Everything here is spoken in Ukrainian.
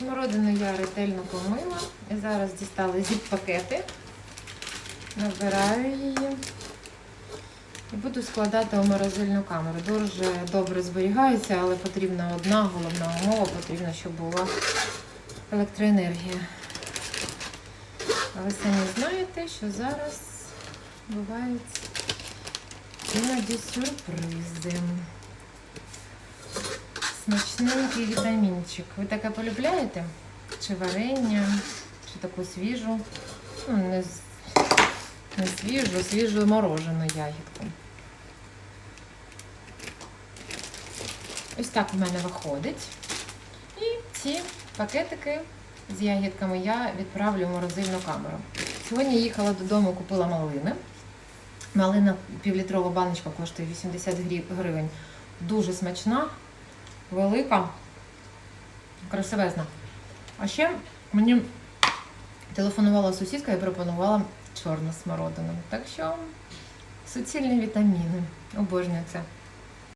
Смородину я ретельно помила. І зараз дістала зіп-пакети. Набираю її. І буду складати у морозильну камеру. Дуже добре зберігається, але потрібна одна головна умова, потрібно, щоб була електроенергія. А ви самі знаєте, що зараз бувають іноді сюрпризи. Смачненький вітамінчик. Ви таке полюбляєте? Чи варення, чи таку свіжу, ну, не, не свіжу, свіжу морожену ягідку. Ось так в мене виходить. І ці пакетики з ягідками я відправлю в морозильну камеру. Сьогодні їхала додому, купила малини. Малина півлітрова баночка коштує 80 гривень. Дуже смачна, велика, красивезна. А ще мені телефонувала сусідка і пропонувала чорну смородину. Так що суцільні вітаміни. Обожнюю це.